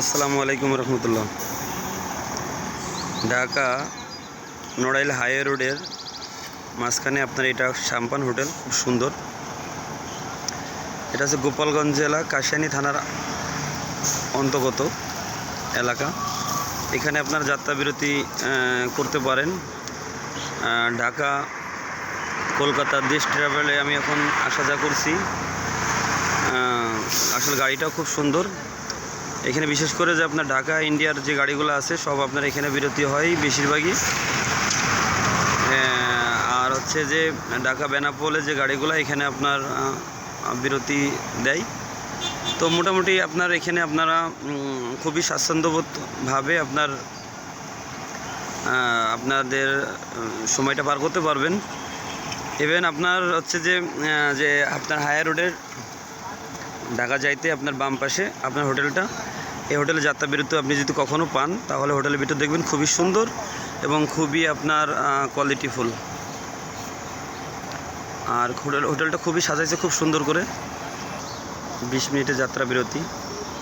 আসসালামু আলাইকুম রহমতুল্লাহ। ঢাকা নড়াইল হাইওয়ে রোডের মাঝখানে আপনার এটা সাম্পান হোটেল, খুব সুন্দর। এটা হচ্ছে গোপালগঞ্জ জেলা, কাশিয়ানী থানার অন্তর্গত এলাকা। এখানে আপনার যাত্রা বিরতি করতে পারেন। ঢাকা, কলকাতা, দেশ ট্রাভেলে আমি এখন আসা যা করছি। আসলে গাড়িটাও খুব সুন্দর। এখানে বিশেষ করে যে আপনার ঢাকা, ইন্ডিয়ার যে গাড়িগুলো আছে, সব আপনার এখানে বিরতি হয় বেশিরভাগই। আর হচ্ছে যে ঢাকা, বেনাপোলে যে গাড়িগুলো, এখানে আপনার বিরতি দেয়। তো মোটামুটি আপনার এখানে আপনারা খুবই স্বাচ্ছন্দ্যবোধভাবে আপনার আপনাদের সময়টা পার করতে পারবেন। ইভেন আপনার হচ্ছে যে যে আপনার হায়ার রোডের ঢাকা যাইতে আপনার বাম পাশে আপনার হোটেলটা এই হোটেলে যাত্রা বিরতি আপনি যদি কখনো পান, তাহলে হোটেলের ভিতর দেখবেন খুবই সুন্দর এবং খুবই আপনার কোয়ালিটিফুল আর হোটেল, হোটেলটা খুবই সাজাইছে খুব সুন্দর করে। বিশ মিনিটের যাত্রা বিরতি।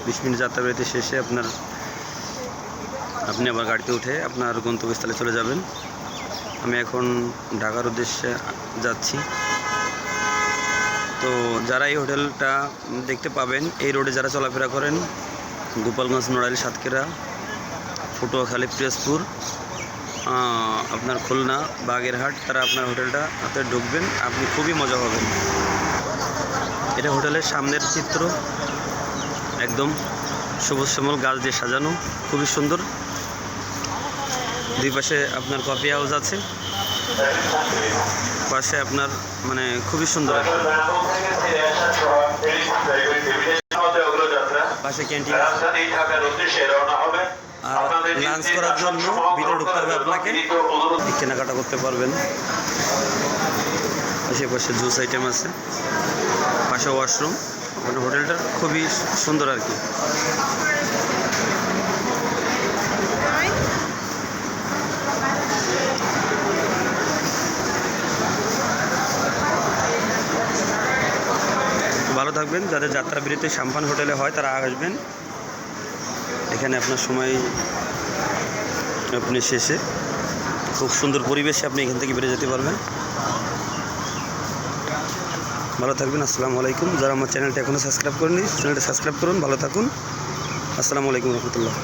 বিশ মিনিট যাত্রা বিরতি শেষে আপনার, আপনি আবার গাড়িতে উঠে আপনার গন্তব্যস্থলে চলে যাবেন। আমি এখন ঢাকার উদ্দেশ্যে যাচ্ছি। তো যারা এই হোটেলটা দেখতে পাবেন, এই রোডে যারা চলাফেরা করেন গোপালগঞ্জ নড়াইল সাতক্ষীরা, পটুয়াখালী পিরোজপুর আপনার খুলনা, বাগেরহাট, তারা আপনার হোটেলটা হাতে ঢুকবেন, আপনি খুবই মজা পাবেন। এটা হোটেলের সামনের চিত্র, একদম সবুজ শ্যামল গাছ দিয়ে সাজানো, খুবই সুন্দর। দুই পাশে আপনার কফি হাউস আছে, পাশে আপনার মানে খুবই সুন্দর একটা। পাশে ক্যান্টিন রাজধানী ঢাকার উদ্দেশ্যে রওনা হবে আর লাঞ্চ করার জন্য ভিতরে ঢুকতে হবে আপনাকে। কেনাকাটা করতে পারবেন। আশেপাশে জুস আইটেম আছে। পাশে ওয়াশরুম মানে হোটেলটা খুবই সুন্দর আর কি। ভালো থাকবেন। যাদের যাত্রা বিরতি সাম্পান হোটেলে হয়, তারা আসবেন। এখানে আপনার সময় আপনি শেষে। খুব সুন্দর পরিবেশে আপনি এখান থেকে বেড়ে যেতে পারবেন। ভালো থাকবেন, আসসালামু আলাইকুম। যারা আমার চ্যানেলটা এখনও সাবস্ক্রাইব করেনি চ্যানেলটা সাবস্ক্রাইব করুন, ভালো থাকুন। আসসালামু আলাইকুম রহমতুল্লাহ।